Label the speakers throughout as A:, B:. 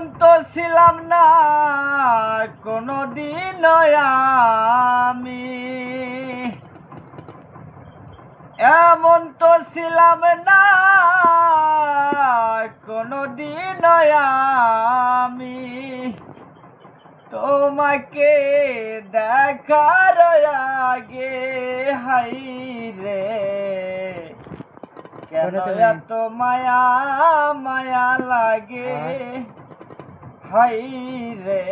A: এমন তো ছিলাম না কোনো দিন আমি। এমন তো ছিলাম না কোনো দিন আমি। তোমাকে দেখার আগে হাই রে কেন এত মায়া মায়া লাগে? হাই রে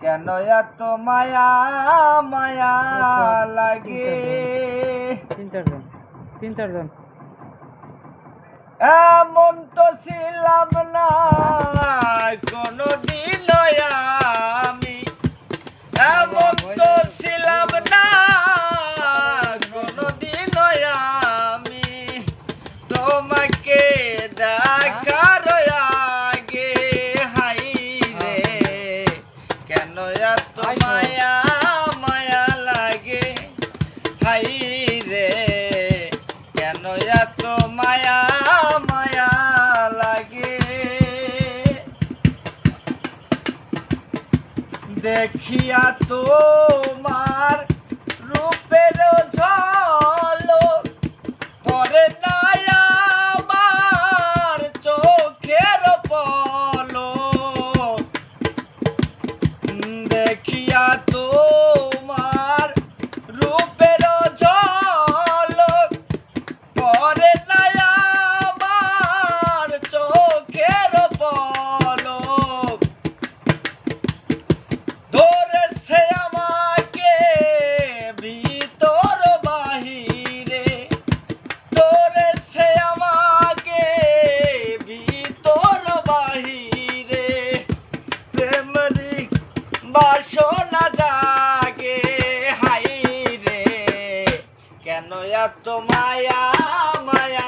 A: কেন এত মায়া মায়া লাগে?
B: তিন চারজন। তিন চারজন।
A: এমন তো ছিলাম না। মায়া মায়া লাগে। দেখিয়া তোমার রূপের ঝলক পরে নাই আমার চোখের পলক। দেখিয়া তোমার এত মায়া মায়া